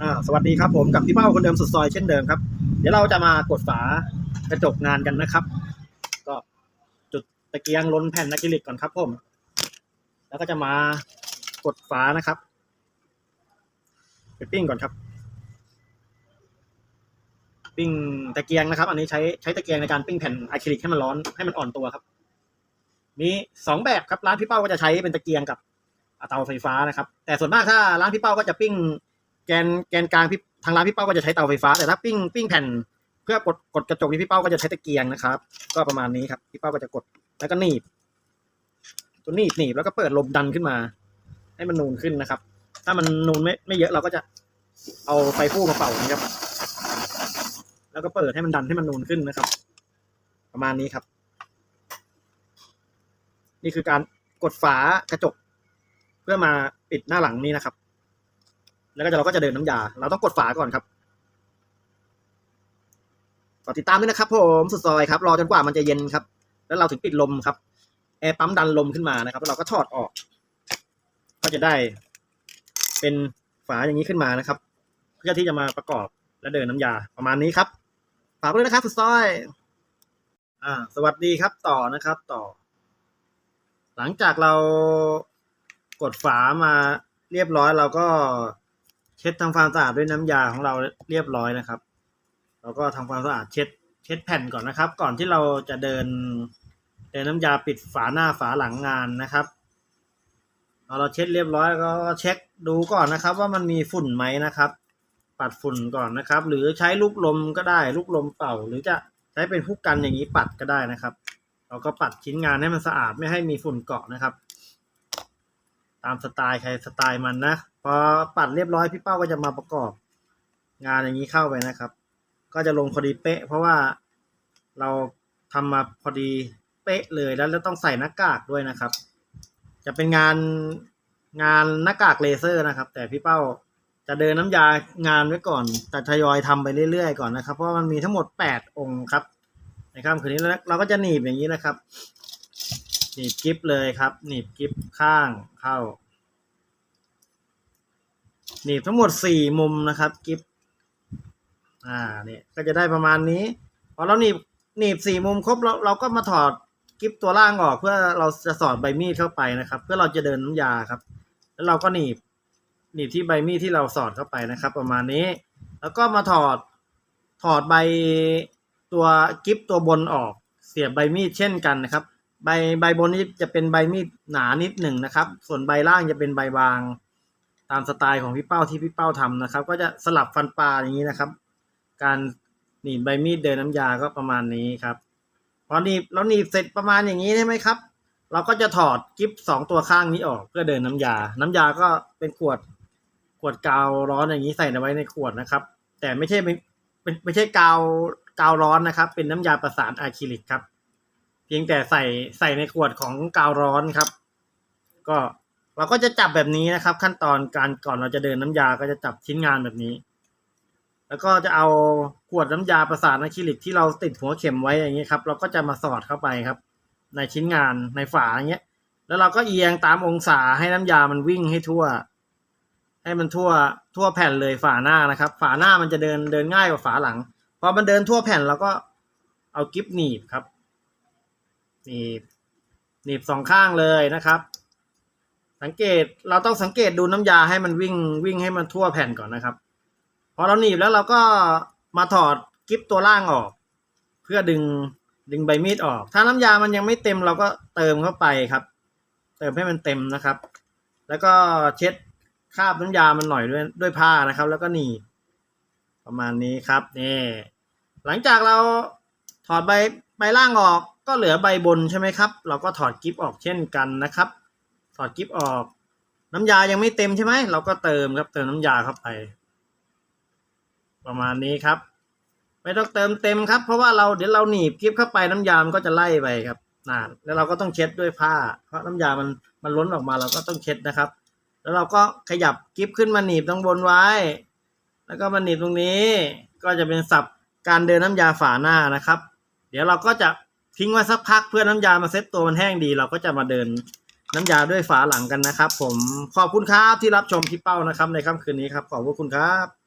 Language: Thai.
อ่าสวัสดีครับผมกับพี่เป้าคนเดิมสุดซอยเช่นเดิมครับ เดี๋ยวเราจะมากดฝากระจกงานกันนะครับ ก็จุดตะเกียงล้นแผ่นอะคริลิกก่อนครับผม แล้วก็จะมากดฝานะครับไปปิ้งก่อนครับ ปิ้งตะเกียงนะครับ อันนี้ใช้ใช้ตะเกียงในการปิ้งแผ่นอะคริลิกให้มันร้อนให้มันอ่อนตัวครับ มีสองแบบครับร้านพี่เป้าก็จะใช้เป็นตะเกียงกับเตาไฟฟ้านะครับ แต่ส่วนมากถ้าร้านพี่เป้าก็จะปิ้ง แกนแกนกลางพี่ทางร้านพี่เป้าก็จะใช้เตาไฟฟ้า แต่ถ้าปิ้งปิ้งแผ่น เพื่อกดกดกระจกนี่พี่เป้าก็จะใช้ตะเกียงนะครับ ก็ประมาณนี้ครับ พี่เป้าก็จะกดแล้วก็หนีบ ตัวหนีบหนีบแล้วก็เปิดลมดันขึ้นมา ให้มันนูนขึ้นนะครับ ถ้ามันนูนไม่ไม่เยอะเราก็จะเอาไฟฟู่มาเป่านะครับ แล้วก็เปิดให้มันดันให้มันนูนขึ้นนะครับ ประมาณนี้ครับ นี่คือการกดฝากระจก เพื่อมาปิดหน้าหลังนี้นะครับ แล้วก็เราก็จะเดินน้ำยา เราต้องกดฝาก่อนครับกดติดตามด้วยนะครับผมสุดซอยครับ รอจนกว่ามันจะเย็นครับ แล้วเราถึงปิดลมครับแอร์ปั๊มดันลมขึ้นมานะครับ แล้วเราก็ถอดออก ก็จะได้ เป็นฝาอย่างนี้ขึ้นมานะครับ เพื่อที่จะมาประกอบและเดินน้ำยาประมาณนี้ครับ ฝากด้วยนะครับ สุดซอย อ่า สวัสดีครับต่อนะครับ ต่อ หลังจากเรากดฝามาเรียบร้อยเราก็ เช็ดทำความสะอาดด้วยน้ำยาของเราเรียบร้อยนะครับเราก็ทำความสะอาดเช็ด เช็ดแผ่นก่อนนะครับ ก่อนที่เราจะเดิน เดินน้ำยาปิดฝาหน้าฝาหลังงานนะครับเราเช็ดเรียบร้อยก็เช็คดูก่อนนะครับ ว่ามันมีฝุ่นไหมนะครับ ปัดฝุ่นก่อนนะครับ หรือใช้ลูกลมก็ได้ลูกลมเป่า หรือจะใช้เป็นผู้กันอย่างนี้ปัดก็ได้นะครับ เราก็ปัดชิ้นงานให้มันสะอาดไม่ให้มีฝุ่นเกาะนะครับ ตามสไตล์ใครสไตล์มันนะ อปัดเรียบร้อยพี่เป้าก็จะมาประกอบ งานอย่างนี้เข้าไปนะครับ ก็จะลงพอดีเป๊ะ เพราะว่าเราทำมาพอดีเป๊ะเลยแล้วต้องใส่หน้ากากด้วยนะครับ จะเป็นงานงานหน้ากากเลเซอร์นะครับ แต่พี่เป้าจะเดินน้ำยางานไว้ก่อน แต่ทยอยทำไปเรื่อยๆก่อนนะครับ เพราะมันมีทั้งหมดแปดองค์ครับในค่ำคืนนี้แล้วเราก็จะหนีบอย่างนี้นะครับ หนีบกิฟเลยครับ หนีบกิฟข้างเข้า นีบทั้งหมดสี่มุมนะครับกิฟอ่าเนี่ยก็จะได้ประมาณนี้พอเราหนีบหนีบสี่มุมครบเราเราก็มาถอดกิฟตัวล่างออกเพื่อเราจะสอดใบมีดเข้าไปนะครับ เพื่อเราจะเดินน้ำยาครับ แล้วเราก็หนีบหนีบที่ใบมีดที่เราสอดเข้าไปนะครับ ประมาณนี้ แล้วก็มาถอดถอดใบตัวกิฟตัวบนออก เสียบใบมีดเช่นกันนะครับ ใบใบบนนี้จะเป็นใบมีดหนานิดหนึ่งนะครับ ส่วนใบล่างจะเป็นใบบาง ตามสไตล์ของพี่เป้าที่พี่เป้าทำนะครับ ก็จะสลับฟันปลาอย่างนี้นะครับ การหนีบใบมีดเดินน้ำยาก็ประมาณนี้ครับพอหนีบเราหนีบเสร็จประมาณอย่างนี้ใช่ไหมครับ เราก็จะถอดกิฟสองตัวข้างนี้ออกเพื่อเดินน้ำยา น้ำยาก็เป็นขวดขวดกาวร้อนอย่างนี้ใส่เอาไว้ในขวดนะครับ แต่ไม่ใช่เป็นเป็นไม่ใช่กาวกาวร้อนนะครับ เป็นน้ำยาประสานอะคริลิกครับ เพียงแต่ใส่ใส่ในขวดของกาวร้อนครับ ก็ เราก็จะจับแบบนี้นะครับ ขั้นตอนการก่อนเราจะเดินน้ำยาก็จะจับชิ้นงานแบบนี้ แล้วก็จะเอาขวดน้ำยาประสานอะคริลิกที่เราติดหัวเข็มไว้อย่างนี้ครับ เราก็จะมาสอดเข้าไปครับ ในชิ้นงานในฝาอย่างเงี้ย แล้วเราก็เอียงตามองศาให้น้ำยามันวิ่งให้ทั่ว ให้มันทั่วทั่วแผ่นเลยฝาหน้านะครับ ฝาหน้ามันจะเดินเดินง่ายกว่าฝาหลังพอมันเดินทั่วแผ่นเราก็เอากิฟหนีบครับหนีบหนีบสองข้างเลยนะครับ สังเกตเราต้องสังเกตดูน้ำยาให้มันวิ่งวิ่งให้มันทั่วแผ่นก่อนนะครับ พอเราหนีบแล้วเราก็มาถอดกิฟตัวล่างออก เพื่อดึงดึงใบมีดออก ถ้าน้ำยามันยังไม่เต็มเราก็เติมเข้าไปครับ เติมให้มันเต็มนะครับ แล้วก็เช็ดคราบน้ำยามันหน่อยด้วยด้วยผ้านะครับ แล้วก็หนีบประมาณนี้ครับนี่หลังจากเราถอดใบใบล่างออกก็เหลือใบบนใช่ไหมครับ เราก็ถอดกิฟออกเช่นกันนะครับ ถอดกิฟออก น้ำยายังไม่เต็มใช่ไหม เราก็เติมครับเติมน้ำยาเข้าไป ประมาณนี้ครับ ไม่ต้องเติมเต็มครับ เพราะว่าเราเดี๋ยวเราหนีบกิฟเข้าไปน้ำยามันก็จะไล่ไปครับนานแล้วเราก็ต้องเช็ดด้วยผ้า เพราะน้ำยามันมันล้นออกมาเราก็ต้องเช็ดนะครับ แล้วเราก็ขยับกิฟขึ้นมาหนีบตรงบนไว้ แล้วก็มาหนีบตรงนี้ ก็จะเป็นสับการเดินน้ำยาฝาหน้านะครับ เดี๋ยวเราก็จะทิ้งไว้สักพักเพื่อน้ำยามาเซ็ตตัวมันแห้งดี เราก็จะมาเดิน น้ำยาด้วยฝาหลังกันนะครับ ผมขอบคุณครับที่รับชมคลิปเป้านะครับ ในค่ำคืนนี้ครับขอบคุณครับ